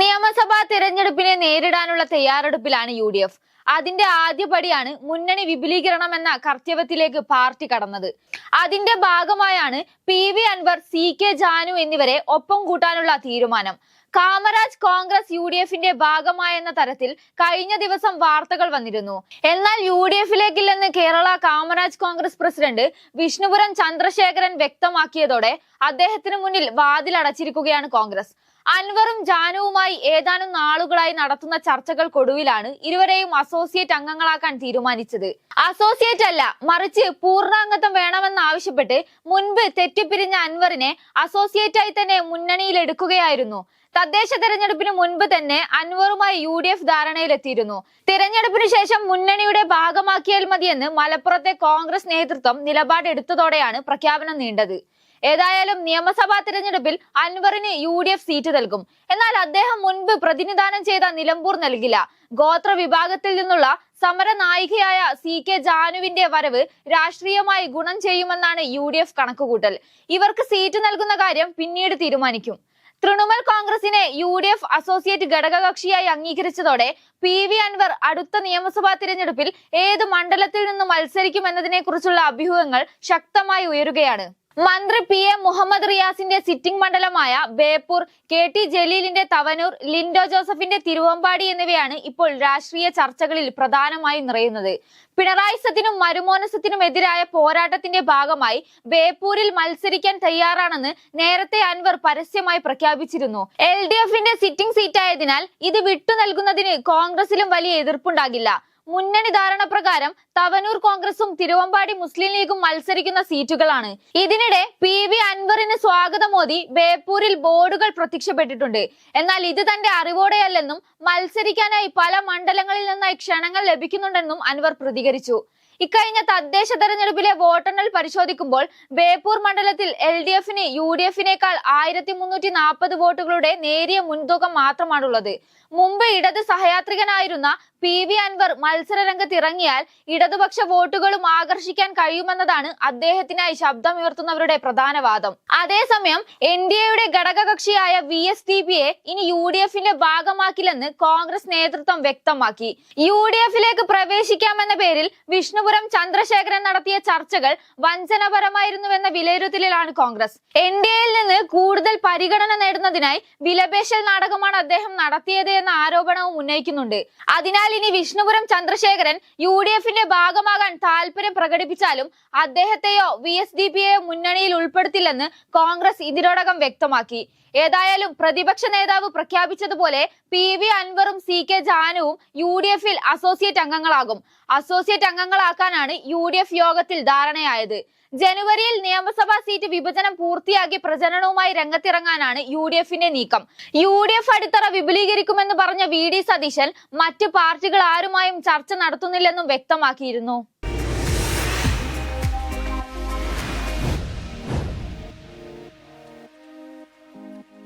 നിയമസഭാ തിരഞ്ഞെടുപ്പിനെ നേരിടാനുള്ള തയ്യാറെടുപ്പിലാണ് യു ഡി എഫ്. അതിന്റെ ആദ്യപടിയാണ് മുന്നണി വിപുലീകരണം എന്ന കർത്തവ്യത്തിലേക്ക് പാർട്ടി കടന്നത്. അതിന്റെ ഭാഗമായാണ് P V Anvar C K Janu എന്നിവരെ ഒപ്പം കൂട്ടാനുള്ള തീരുമാനം. കാമരാജ് കോൺഗ്രസ് യു ഡി എഫിന്റെ ഭാഗമായെന്ന തരത്തിൽ കഴിഞ്ഞ ദിവസം വാർത്തകൾ വന്നിരുന്നു. എന്നാൽ യു ഡി എഫിലേക്കില്ലെന്ന് കേരള കാമരാജ് കോൺഗ്രസ് പ്രസിഡന്റ് വിഷ്ണുപുരം ചന്ദ്രശേഖരൻ വ്യക്തമാക്കിയതോടെ അദ്ദേഹത്തിന് മുന്നിൽ വാതിലടച്ചിരിക്കുകയാണ് കോൺഗ്രസ്. അൻവറും ജാനുവുമായി ഏതാനും നാളുകളായി നടത്തുന്ന ചർച്ചകൾക്കൊടുവിലാണ് ഇരുവരെയും അസോസിയേറ്റ് അംഗങ്ങളാക്കാൻ തീരുമാനിച്ചത്. അസോസിയേറ്റ് അല്ല മറിച്ച് പൂർണാംഗത്വം വേണമെന്നാവശ്യപ്പെട്ട് മുൻപ് തെറ്റിപ്പിരിഞ്ഞ അൻവറിനെ അസോസിയേറ്റായി തന്നെ മുന്നണിയിൽ എടുക്കുകയായിരുന്നു തദ്ദേശ തെരഞ്ഞെടുപ്പിന് മുൻപ് തന്നെ അൻവറുമായി യു ഡി എഫ് ധാരണയിലെത്തിയിരുന്നു. തെരഞ്ഞെടുപ്പിന് ശേഷം മുന്നണിയുടെ ഭാഗമാക്കിയാൽ മതിയെന്ന് മലപ്പുറത്തെ കോൺഗ്രസ് നേതൃത്വം നിലപാടെടുത്തതോടെയാണ് പ്രഖ്യാപനം നീണ്ടത്. ഏതായാലും നിയമസഭാ തെരഞ്ഞെടുപ്പിൽ അൻവറിന് യു ഡി എഫ് സീറ്റ് നൽകും. എന്നാൽ അദ്ദേഹം മുൻപ് പ്രതിനിധാനം ചെയ്ത നിലമ്പൂർ നൽകില്ല. ഗോത്ര വിഭാഗത്തിൽ നിന്നുള്ള സമര നായികയായ സി കെ ജാനുവിന്റെ വരവ് രാഷ്ട്രീയമായി ഗുണം ചെയ്യുമെന്നാണ് യു ഡി എഫ് കണക്കുകൂട്ടൽ. ഇവർക്ക് സീറ്റ് നൽകുന്ന കാര്യം പിന്നീട് തീരുമാനിക്കും. തൃണമൂൽ കോൺഗ്രസിനെ യു ഡി എഫ് അസോസിയേറ്റ് ഘടകകക്ഷിയായി അംഗീകരിച്ചതോടെ പി വി അൻവർ അടുത്ത നിയമസഭാ തിരഞ്ഞെടുപ്പിൽ ഏത് മണ്ഡലത്തിൽ നിന്ന് മത്സരിക്കുമെന്നതിനെ കുറിച്ചുള്ള അഭ്യൂഹങ്ങൾ ശക്തമായി ഉയരുകയാണ്. മന്ത്രി പി എ മുഹമ്മദ് റിയാസിന്റെ സിറ്റിംഗ് മണ്ഡലമായ ബേപ്പൂർ കെ ടി ജലീലിന്റെ തവനൂർ ലിൻഡോ ജോസഫിന്റെ തിരുവമ്പാടി എന്നിവയാണ് ഇപ്പോൾ രാഷ്ട്രീയ ചർച്ചകളിൽ പ്രധാനമായി നിറയുന്നത്. പിണറായി സത്തിനും മരുമോനസത്തിനും എതിരായ പോരാട്ടത്തിന്റെ ഭാഗമായി ബേപ്പൂരിൽ മത്സരിക്കാൻ തയ്യാറാണെന്ന് നേരത്തെ അൻവർ പരസ്യമായി പ്രഖ്യാപിച്ചിരുന്നു. എൽ ഡി എഫിന്റെ സിറ്റിംഗ് സീറ്റായതിനാൽ ഇത് വിട്ടു നൽകുന്നതിന് കോൺഗ്രസിലും വലിയ എതിർപ്പുണ്ടാകില്ല. മുന്നണി ധാരണ പ്രകാരം തവനൂർ കോൺഗ്രസും തിരുവമ്പാടി മുസ്ലിം ലീഗും മത്സരിക്കുന്ന സീറ്റുകളാണ്. ഇതിനിടെ പി വി അൻവറിന് സ്വാഗതമോദി ബേപ്പൂരിൽ ബോർഡുകൾ പ്രത്യക്ഷപ്പെട്ടിട്ടുണ്ട്. എന്നാൽ ഇത് തന്റെ അറിവോടെയല്ലെന്നും മത്സരിക്കാനായി പല മണ്ഡലങ്ങളിൽ നിന്നായി ക്ഷണങ്ങൾ ലഭിക്കുന്നുണ്ടെന്നും അൻവർ പ്രതികരിച്ചു. ഇക്കഴിഞ്ഞ തദ്ദേശ തെരഞ്ഞെടുപ്പിലെ വോട്ടെണ്ണൽ പരിശോധിക്കുമ്പോൾ ബേപ്പൂർ മണ്ഡലത്തിൽ എൽ ഡി എഫിന് യു ഡി എഫിനേക്കാൾ ആയിരത്തി മുന്നൂറ്റി നാൽപ്പത് വോട്ടുകളുടെ നേരിയ മുൻതൂക്കം മാത്രമാണുള്ളത്. മുമ്പ് ഇടത് സഹയാത്രികനായിരുന്ന പി വി അൻവർ മത്സരരംഗത്ത് ഇറങ്ങിയാൽ ഇടതുപക്ഷ വോട്ടുകളും ആകർഷിക്കാൻ കഴിയുമെന്നതാണ് അദ്ദേഹത്തിനായി ശബ്ദമുയർത്തുന്നവരുടെ പ്രധാന വാദം. അതേസമയം എൻ ഡി എയുടെ ഘടകകക്ഷിയായ വി എസ് ഡി പിയെ ഇനി യു ഡി എഫിന്റെ ഭാഗമാക്കില്ലെന്ന് കോൺഗ്രസ് നേതൃത്വം വ്യക്തമാക്കി. യു ഡി എഫിലേക്ക് പ്രവേശിക്കാമെന്ന പേരിൽ വിഷ്ണുപുരം ചന്ദ്രശേഖരൻ നടത്തിയ ചർച്ചകൾ വഞ്ചനപരമായിരുന്നുവെന്ന വിലയിരുത്തലിലാണ് കോൺഗ്രസ്. എൻ ഡി എയിൽ നിന്ന് കൂടുതൽ പരിഗണന നേടുന്നതിനായി വിലപേശൽ നാടകമാണ് അദ്ദേഹം നടത്തിയത് എന്ന ആരോപണവും ഉന്നയിക്കുന്നുണ്ട്. അതിനാൽ ഇനി വിഷ്ണുപുരം ചന്ദ്രശേഖരൻ യു ഡി എഫിന്റെ ഭാഗമാകാൻ താല്പര്യം പ്രകടിപ്പിച്ചാലും അദ്ദേഹത്തെയോ വി എസ് ഡി മുന്നണിയിൽ ഉൾപ്പെടുത്തില്ലെന്ന് കോൺഗ്രസ് ഇതിനോടകം വ്യക്തമാക്കി. ഏതായാലും പ്രതിപക്ഷ നേതാവ് പ്രഖ്യാപിച്ചതുപോലെ പി വി അൻവറും സി കെ ജാനുവും യു ഡി എഫിൽ അസോസിയേറ്റ് അംഗങ്ങളാകും. അസോസിയേറ്റ് അംഗങ്ങളാക്കാനാണ് യു ഡി എഫ് യോഗത്തിൽ ധാരണയായത്. ജനുവരിയിൽ നിയമസഭാ സീറ്റ് വിഭജനം പൂർത്തിയാക്കി പ്രചരണവുമായി രംഗത്തിറങ്ങാനാണ് യു ഡി എഫിന്റെ നീക്കം. യു ഡി എഫ് അടിത്തറ വിപുലീകരിക്കുമെന്ന് പറഞ്ഞ വി ഡി സതീശൻ മറ്റ് പാർട്ടികൾ ആരുമായും ചർച്ച നടത്തുന്നില്ലെന്നും വ്യക്തമാക്കിയിരുന്നു.